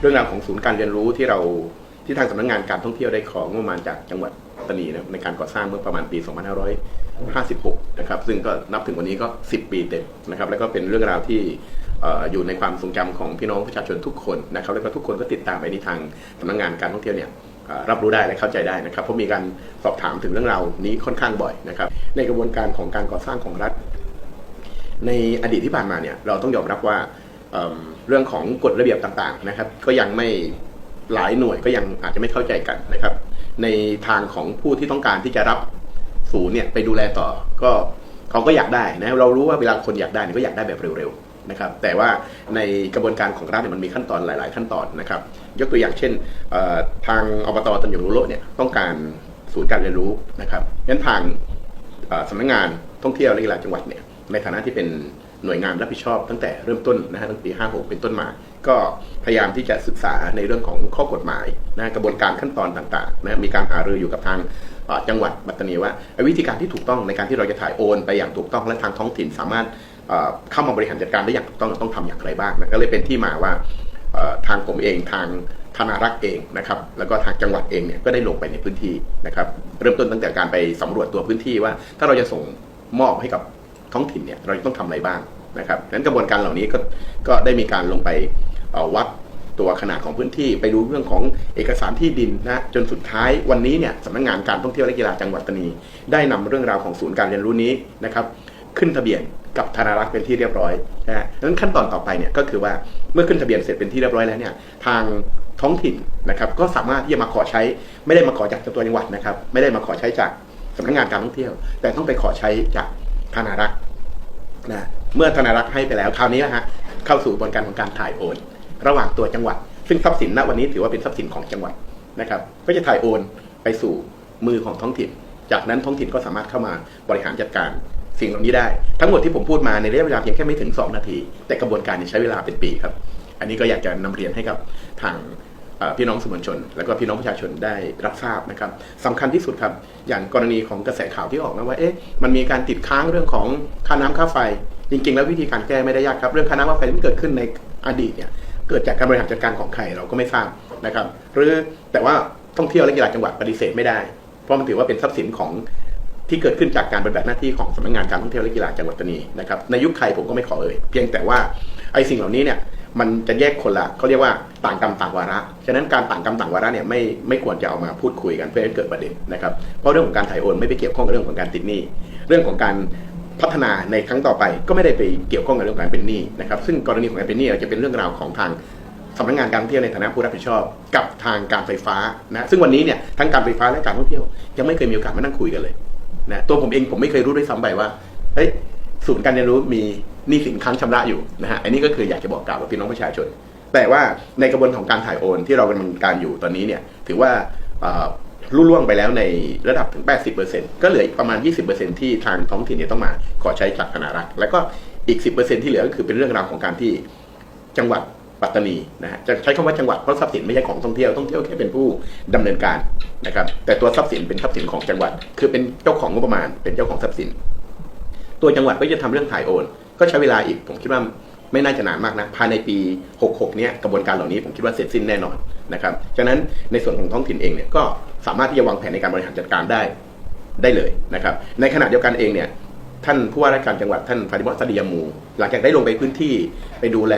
เรื่องราวของศูนย์การเรียนรู้ที่เราที่ทางสำนักงานการท่องเที่ยวได้ของงบประมาณจากจังหวัดปัตตานีนะในการก่อสร้างเมื่อประมาณปี 2556 นะครับ ซึ่งก็นับถึงวันนี้ก็ 10 ปีเต็มนะครับ แล้วก็เป็นเรื่องราวที่ออยู่ในความทรงจำของพี่น้องประชาชนทุกคนนะครับ แล้วก็ทุกคนก็ติดตามไปที่ทางสำนักงานการท่องเที่ยวเนี่ยรับรู้ได้และเข้าใจได้นะครับ เพราะมีการสอบถามถึงเรื่องราวนี้ค่อนข้างบ่อยนะครับ ในกระบวนการของการก่อสร้างของรัฐ ในอดีตที่ผ่านมาเนี่ยเราต้องยอมรับว่า เเรื่องของกฎระเบียบต่างๆนะครับ ก็ยังไม่หลายหน่วยก็ยังอาจจะไม่เข้าใจกันนะครับ ในทางของผู้ที่ต้องการที่จะรับศูนย์เนี่ยไปดูแลต่อก็เขาก็อยากได้นะเรารู้ว่าเวลาคนอยากได้เนี่ยก็อยากได้แบบเร็วๆนะครับ แต่ว่าในกระบวนการของรัฐเนี่ยมันมีขั้นตอนหลาย ๆ ขั้นตอนนะครับ ยกตัวอย่างเช่นทางอบตตันหยงรุโลเนี่ยต้องการศูนย์การเรียนรู้นะครับงั้นทางสำนักงานท่องเที่ยวและกีฬาจังหวัดเนี่ยในฐานะที่เป็น หน่วยงานรับผิดชอบตั้งแต่เริ่มต้นนะฮะตั้งปี 56 เป็นต้นมา ก็พยายามที่จะศึกษาในเรื่องของข้อกฎหมายนะกระบวนการขั้นตอนต่างๆนะมีการหารืออยู่กับทางจังหวัดปัตตานีว่าวิธีการที่ถูกต้องในการที่เราจะถ่ายโอน ไปอย่างถูกต้องและทางท้องถิ่นสามารถเข้ามาบริหารจัดการได้อย่างถูกต้องต้องทำอย่างไรบ้างนะก็เลยเป็นที่มาว่าทางผมเองทางธนารักษ์เองนะครับแล้วก็ทางจังหวัดเองเนี่ยก็ได้ลงไปในพื้นที่นะครับเริ่มต้นตั้งแต่การไปสำรวจตัวพื้นที่ว่า ถ้าเราจะส่งมอบให้กับ ท้องถิ่นเนี่ยเราจะต้องทำอะไรบ้างนะครับดังนั้นกระบวนการเหล่านี้ก็ก็ได้มีการลงไปวัดตัวขนาดของพื้นที่ไปดูเรื่องของเอกสารที่ดินนะจนสุดท้ายวันนี้เนี่ยสำนักงานการท่องเที่ยวและกีฬาจังหวัดตนี ได้นำเรื่องราวของศูนย์การเรียนรู้นี้นะครับขึ้นทะเบียนกับธนารักษ์เป็นที่เรียบร้อยนะฮะดังนั้นขั้นตอนต่อไปเนี่ยก็คือว่าเมื่อขึ้นทะเบียนเสร็จเป็นที่เรียบร้อยแล้วเนี่ยทางท้องถิ่นนะครับก็สามารถที่จะมาขอใช้ไม่ได้มาขอจากตัวจังหวัดนะครับไม่ได้มาขอใช้จากสำนักงานการท่องเที่ยว แต่ต้องไปขอใช้จาก ธนารักษ์นะเมื่อธนารักษ์ให้ไปแล้วคราวนี้นะฮะเข้าสู่กระบวนการของการถ่ายโอน ระหว่างตัวจังหวัด ซึ่งทรัพย์สินณวันนี้ถือว่าเป็นทรัพย์สินของจังหวัดนะครับ ก็จะถ่ายโอนไปสู่มือของท้องถิ่น จากนั้นท้องถิ่นก็สามารถเข้ามาบริหารจัดการสิ่งเหล่านี้ได้ ทั้งหมดที่ผมพูดมาในระยะเวลาเพียงแค่ไม่ถึง 2 นาที แต่กระบวนการใช้เวลาเป็นปีครับ อันนี้ก็อยากจะนำเรียนให้กับทาง พี่น้องสื่อมวลชน แล้วก็พี่น้องประชาชนได้รับทราบนะครับสำคัญที่สุดครับ อย่างกรณีของกระแสข่าวที่ออกมาว่าเอ๊ะมันมีการติดค้างเรื่องของค่าน้ำค่าไฟ จริง ๆ แล้ววิธีการแก้ไม่ได้ยากครับ เรื่องค่าน้ำค่าไฟที่เกิดขึ้นในอดีตเนี่ยเกิดจากการบริหารจัดการของใครเราก็ไม่ทราบนะครับหรือแต่ว่าท่องเที่ยวและกีฬาจังหวัดปฏิเสธไม่ได้ เพราะมันถือว่าเป็นทรัพย์สินของที่เกิดขึ้นจากการปฏิบัติหน้าที่ของสำนักงานการท่องเที่ยวและกีฬาจังหวัดปัตตานีนะครับในยุคใครผมก็ไม่ขอเอ่ยเพียงแต่ว่าไอ้สิ่งเหล่านี้เนี่ย มันจะแยกคนละเขาเรียกว่าต่างกรรมต่างวาระ ฉะนั้นการต่างกรรมต่างวาระเนี่ยไม่ไม่ควรจะเอามาพูดคุยกันเพื่อให้เกิดประเด็นนะครับ เพราะเรื่องของการถ่ายโอนไม่ไปเกี่ยวข้องกับเรื่องของการติดหนี้ เรื่องของการพัฒนาในครั้งต่อไปก็ไม่ได้ไปเกี่ยวข้องกับเรื่องของการเป็นหนี้นะครับ ซึ่งกรณีของการเป็นหนี้จะเป็นเรื่องราวของทางสำนักงานการท่องเที่ยวในฐานะผู้รับผิดชอบ กับทางการไฟฟ้านะซึ่งวันนี้เนี่ยทั้งการไฟฟ้าและการท่องเที่ยว ยังไม่เคยมีโอกาสมานั่งคุยกันเลยนะตัวผมเองผมไม่เคยรู้ด้วยซ้ำไปว่าเฮ้ย ศูนย์การเรียนรู้มีหนี้สินค้างชำระอยู่นะฮะอันนี้ก็คืออยากจะบอกกล่าวกับพี่น้องประชาชน แต่ว่าในกระบวนของการถ่ายโอนที่เรากำลังการอยู่ตอนนี้เนี่ยถือว่าเอ่อรุ่ล่วงไปแล้วในระดับถึง 80%ก็เหลืออีกประมาณ 20%ที่ทางท้องถิ่นเนี่ยต้องมาขอใช้จากธนารักษ์แล้วก็อีก 10%ที่เหลือก็คือเป็นเรื่องราวของการที่จังหวัดปัตตานีนะฮะจะใช้คำว่าจังหวัดเพราะทรัพย์สินไม่ใช่ของท่องเที่ยวท่องเที่ยวแค่เป็นผู้ดำเนินการนะครับแต่ตัวทรัพย์สินเป็นทรัพย์สินของจังหวัด คือเป็นเจ้าของงบประมาณเป็นเจ้าของทรัพย์สิน ตัวจังหวัดก็จะทำเรื่องถ่ายโอน ก็ใช้เวลาอีกผมคิดว่าไม่น่าจะนานมากนะภายในปี 66 เนี้ยกระบวนการเหล่านี้ผมคิดว่าเสร็จสิ้นแน่นอนนะครับฉะนั้นในส่วนของท้องถิ่นเองเนี่ยก็สามารถที่จะวางแผนในการบริหารจัดการได้ได้เลยนะครับ ในขณะเดียวกันเองเนี่ยท่านผู้ว่าราชการจังหวัดท่านฟาดิมอสซาดียามู หลังจากได้ลงไปพื้นที่ไปดูแล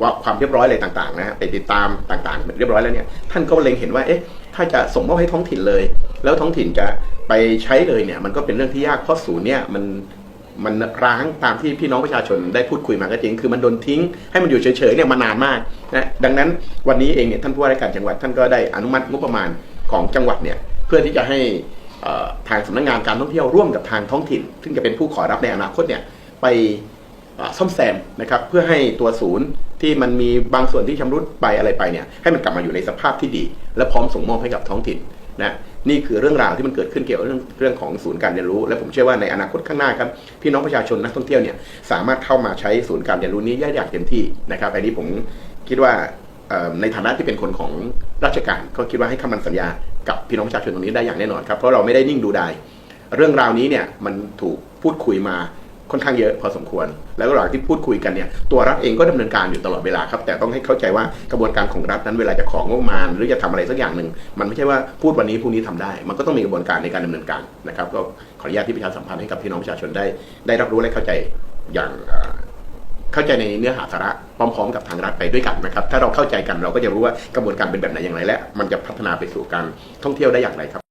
ว่าความเรียบร้อยอะไรต่างๆนะฮะไปติดตามต่างๆ เรียบร้อยแล้วเนี่ยท่านก็เล็งเห็นว่าเอ๊ะถ้าจะส่งมอบให้ท้องถิ่นเลย แล้วท้องถิ่นจะไปใช้เลยเนี่ยมันก็เป็นเรื่องที่ยากเพราะศูนย์เนี่ยมัน มันร้างตามที่พี่น้องประชาชนได้พูดคุยมาก็จริง คือมันโดนทิ้งให้มันอยู่เฉยๆเนี่ยมานานมากนะดังนั้นวันนี้เองเนี่ยท่านผู้ว่าราชการจังหวัดท่านก็ได้อนุมัติงบประมาณของจังหวัดเนี่ยเพื่อที่จะให้ทางสำนักงานการท่องเที่ยวร่วมกับทางท้องถิ่น ซึ่งจะเป็นผู้ขอรับในอนาคตเนี่ยไปซ่อมแซมนะครับเพื่อให้ตัวศูนย์ ที่มันมีบางส่วนที่ชำรุดไปอะไรไปเนี่ยให้มันกลับมาอยู่ในสภาพที่ดี และพร้อมส่งมอบให้กับท้องถิ่นนะนี่คือเรื่องราวที่มันเกิดขึ้นเกี่ยวกับเรื่องเรื่องของศูนย์การเรียนรู้ และผมเชื่อว่าในอนาคตข้างหน้าครับพี่น้องประชาชนนักท่องเที่ยวเนี่ยสามารถเข้ามาใช้ศูนย์การเรียนรู้นี้ได้อย่างเต็มที่นะครับอันนี้ผมคิดว่าในฐานะที่เป็นคนของราชการก็คิดว่าให้คำมั่นสัญญากับพี่น้องประชาชนตรงนี้ได้อย่างแน่นอนครับเพราะเราไม่ได้นิ่งดูดายเรื่องราวนี้เนี่ยมันถูกพูดคุยมา ค่อนข้างเยอะพอสมควร แล้วระหว่างที่พูดคุยกันเนี่ยตัวรัฐเองก็ดำเนินการอยู่ตลอดเวลาครับ แต่ต้องให้เข้าใจว่ากระบวนการของรัฐนั้นเวลาจะของงบประมาณ หรือจะทำอะไรสักอย่างหนึ่งมันไม่ใช่ว่าพูดวันนี้พรุ่งนี้ทำได้ มันก็ต้องมีกระบวนการในการดำเนินการนะครับก็ขออนุญาตที่ประชาสัมพันธ์ให้กับพี่น้องประชาชนได้ ได้รับรู้และเข้าใจอย่างเข้าใจในเนื้อหาสาระพร้อมๆ กับทางรัฐไปด้วยกันนะครับถ้าเราเข้าใจกันเราก็จะรู้ว่ากระบวนการเป็นแบบไหนอย่างไรและ มันจะพัฒนาไปสู่การท่องเที่ยวได้อย่างไรครับ